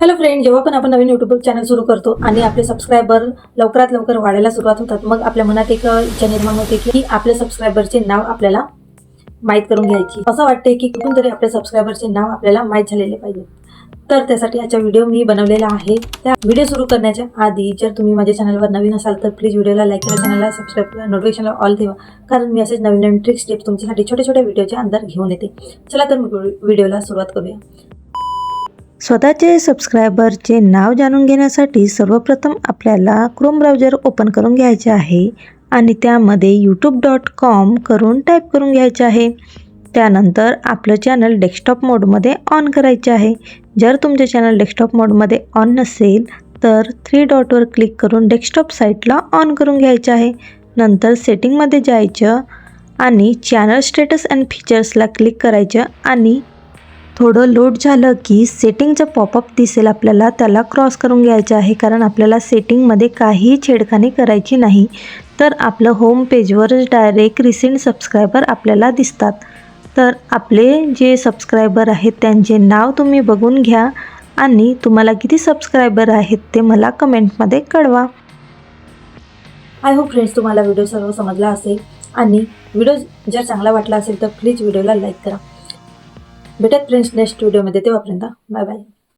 Hello friend जेव्हा पण आपण नवीन युट्यूब चॅनल सुरू करतो आणि आपले सबस्क्रायबर लवकरात लवकर वाढायला सुरुवात होतात मग आपल्या मनात एक इच्छा निर्माण होते की आपल्या सबस्क्रायबरचे नाव आपल्याला माहीत करून घ्यायची. असं वाटते की कुठून तरी आपल्या सबस्क्रायबरचे नाव आपल्याला माहीत झालेले पाहिजे. तर त्यासाठी आजचा व्हिडिओ मी बनवलेला आहे. त्या व्हिडिओ सुरू करण्याच्या आधी जर तुम्ही माझ्या चॅनलवर नवीन असाल तर प्लीज व्हिडिओला लाईक करा चॅनलला सबस्क्राईब करा नोटिफिकेशनला ऑल ठेवा. कारण मी असेच नवीन नवीन ट्रिक्स टिप्स तुमच्यासाठी छोट्या छोट्या व्हिडिओचे अंदर घेऊन येते. चला तर मग व्हिडिओला सुरुवात करूया. स्वतःचे सबस्क्रायबरचे नाव जाणून घेण्यासाठी सर्वप्रथम आपल्याला क्रोम ब्राउजर ओपन करून घ्यायचे आहे आणि त्यामध्ये यूट्यूब डॉट कॉम करून टाईप करून घ्यायचे आहे. त्यानंतर आपलं चॅनल डेस्कटॉप मोडमध्ये ऑन करायचे आहे. जर तुमचे चॅनल डेस्कटॉप मोडमध्ये ऑन नसेल तर थ्री डॉटवर क्लिक करून डेस्कटॉप साईटला ऑन करून घ्यायचे आहे. नंतर सेटिंगमध्ये जायचं आणि चॅनल स्टेटस अँड फीचर्सला क्लिक करायचं आणि थोडं लोड झालं की सेटिंगचं पॉपअप दिसेल आपल्याला त्याला क्रॉस करून घ्यायचं आहे कारण आपल्याला सेटिंगमध्ये काहीही छेडखानी करायची नाही. तर आपलं होम पेजवरच डायरेक्ट रिसेंट सबस्क्रायबर आपल्याला दिसतात. तर आपले जे सबस्क्रायबर आहेत त्यांचे नाव तुम्ही बघून घ्या आणि तुम्हाला किती सबस्क्रायबर आहेत ते मला कमेंटमध्ये कळवा. आय होप फ्रेंड्स तुम्हाला व्हिडिओ सर्व समजला असेल आणि व्हिडिओ जर चांगला वाटला असेल तर प्लीज व्हिडिओला लाईक करा. भेटत फ्रेंड्स नेक्स्ट व्हिडिओमध्ये तेव्हापर्यंत बाय बाय